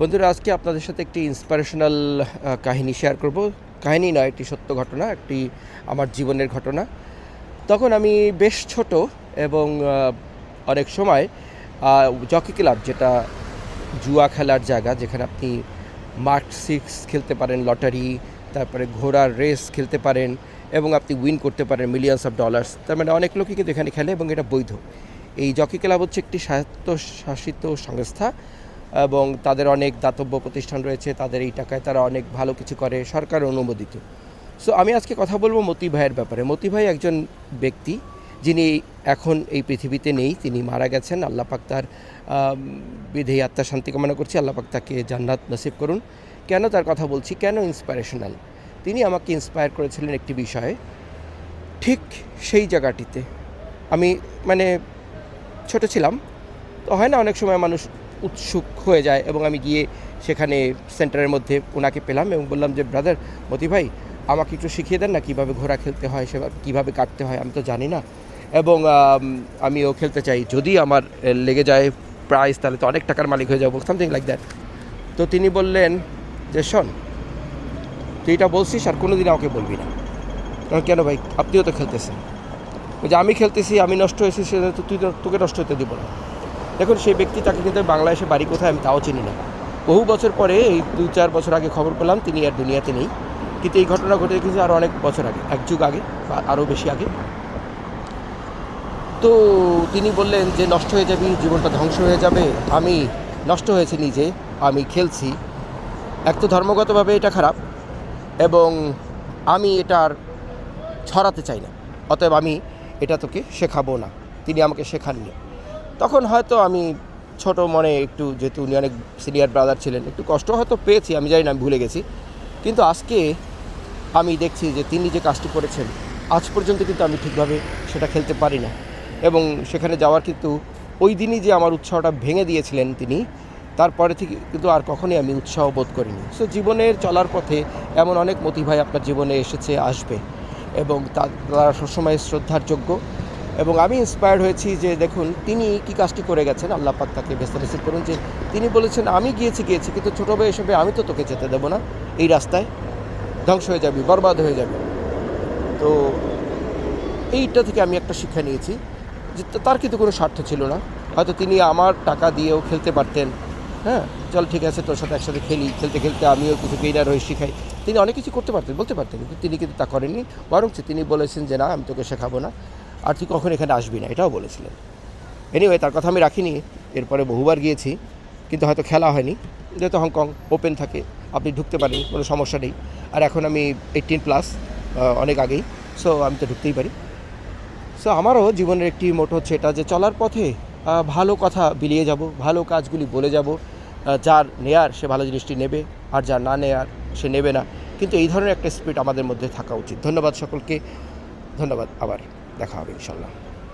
বন্ধুরা, আজকে আপনাদের সাথে একটি ইন্সপিরেশনাল কাহিনী শেয়ার করব। কাহিনী নয়, একটি সত্য ঘটনা, একটি আমার জীবনের ঘটনা। তখন আমি বেশ ছোট এবং অনেক সময় জকি ক্লাব যেটা জুয়া খেলার জায়গা, যেখানে আপনি মার্ক সিক্স খেলতে পারেন লটারি তারপরে ঘোড়ার রেস খেলতে পারেন এবং আপনি উইন করতে পারেন মিলিয়ন্স অফ ডলার্স তার মানে অনেক লোকই কিন্তু এখানে খেলে এবং এটা বৈধ। এই জকি ক্লাব হচ্ছে একটি স্বায়ত্তশাসিত সংস্থা এবং তাদের অনেক দাতব্য প্রতিষ্ঠান রয়েছে, তাদের এই টাকায় তারা অনেক ভালো কিছু করে, সরকার অনুমোদিত। সো আমি আজকে কথা বলব মতি ভাইয়ের ব্যাপারে। মতি ভাই একজন ব্যক্তি যিনি এখন এই পৃথিবীতে নেই, তিনি মারা গেছেন। আল্লাহ পাক তার বিধেয়ী আত্মার শান্তি কামনা করছি। আল্লাহ পাক তাকে জান্নাত নসিব করুন। কেন তার কথা বলছি? কেন ইন্সপিরেশনাল তিনি আমাকে ইন্সপায়ার করেছিলেন একটি বিষয়ে। ঠিক সেই জায়গাটিতে আমি মানে ছোট ছিলাম। তো হয় না অনেক সময় মানুষ উৎসুক হয়ে যায় এবং আমি গিয়ে সেখানে সেন্টারের মধ্যে ওনাকে পেলাম এবং বললাম যে ব্রাদার মতি ভাই আমাকে একটু শিখিয়ে দেন না কীভাবে ঘোড়া খেলতে হয় সেভাবে কীভাবে কাটতে হয় আমি তো জানি না। এবং আম, আমিও খেলতে চাই। যদি আমার লেগে যায় প্রাইস তাহলে তো অনেক টাকার মালিক হয়ে যাব সামথিং লাইক দ্যাট তো তিনি বললেন যে শোন তুই এটা বলছিস আর কোনো দিন আমাকে বলবি না। কারণ কেন ভাই? আপনিও তো খেলতেছেন। যে আমি খেলতেছি আমি নষ্ট হয়েছি সে তো তুই তোকে নষ্ট হতে দিব না। দেখুন, সেই ব্যক্তি তাকে কিন্তু বাংলাদেশে বাড়ি কোথায় আমি তাও চিনি না। বহু বছর পরে, এই দু চার বছর আগে খবর পেলাম, তিনি আর দুনিয়াতে নেই। কিন্তু এই ঘটনা ঘটে গেছে আরও অনেক বছর আগে, এক যুগ আগে, বা আরও বেশি আগে। তো তিনি বললেন যে, নষ্ট হয়ে যাবি, জীবনটা ধ্বংস হয়ে যাবে। আমি নষ্ট হয়েছি নিজে, আমি খেলছি। এক তো ধর্মগতভাবে এটা খারাপ এবং আমি এটা আর ছড়াতে চাই না। অতএব আমি এটা তোকে শেখাবো না। তিনি আমাকে শেখাননি। তখন হয়তো আমি ছোট মনে একটু, যেহেতু উনি অনেক সিনিয়র ব্রাদার ছিলেন, একটু কষ্ট হয়তো পেয়েছি, আমি জানি না, আমি ভুলে গেছি। কিন্তু আজকে আমি দেখছি যে তিনি যে কাজটি করেছেন, আজ পর্যন্ত কিন্তু আমি ঠিকভাবে সেটা খেলতে পারি না। এবং সেখানে যাওয়ার কিন্তু ওই দিনই যে আমার উৎসাহটা ভেঙে দিয়েছিলেন তিনি, তারপরে থেকে কিন্তু আর কখনোই আমি উৎসাহ বোধ করিনি। সো জীবনের চলার পথে এমন অনেক মতিভাই আপনার জীবনে এসেছে, আসবে। এবং তারা সবসময় শ্রদ্ধার যোগ্য। এবং আমি ইন্সপায়ার্ড হয়েছি যে দেখুন, তিনি কি কাজটি করে গেছেন, আল্লাহ পাক তাকে ব্যস্ত রিসিভ করুন যে তিনি বলেছেন, আমি গিয়েছি গিয়েছি, কিন্তু ছোটো ভাই হিসেবে আমি তো তোকে যেতে দেবো না। এই রাস্তায় ধ্বংস হয়ে যাবি, বরবাদ হয়ে যাবে। তো এইটা থেকে আমি একটা শিক্ষা নিয়েছি যে তার কিন্তু কোনো স্বার্থ ছিল না। হয়তো তিনি আমার টাকা দিয়েও খেলতে পারতেন। হ্যাঁ চল, ঠিক আছে, তোর সাথে একসাথে খেলি। খেলতে খেলতে আমিও কিছু গেইনার হয়ে শিখাই। তিনি অনেক কিছু করতে পারতেন, বলতে পারতেন, কিন্তু তিনি কিন্তু তা করেননি। বরঞ্চ তিনি বলেছেন যে, না, আমি তোকে শেখাবো না। আর তুই কখন এখানে আসবি না, এটাও বলেছিলেন। এনিওয়ে তার কথা আমি রাখিনি, এরপরে বহুবার গিয়েছি, কিন্তু হয়তো খেলা হয়নি। যেহেতু হংকং ওপেন থাকে, আপনি ঢুকতে পারেন, কোনো সমস্যা নেই। আর এখন আমি এইটিন প্লাস অনেক আগেই সো আমি তো ঢুকতেই পারি। সো আমারও জীবনের একটি মোট হচ্ছে এটা যে চলার পথে ভালো কথা বিলিয়ে যাব, ভালো কাজগুলি বলে যাব যার নেয়ার সে ভালো জিনিসটি নেবে, আর যার না নেয়ার সে নেবে না। কিন্তু এই ধরনের একটা স্পিড আমাদের মধ্যে থাকা উচিত। ধন্যবাদ সকলকে, ধন্যবাদ আবার। দেখা হবে ইনশাল্লাহ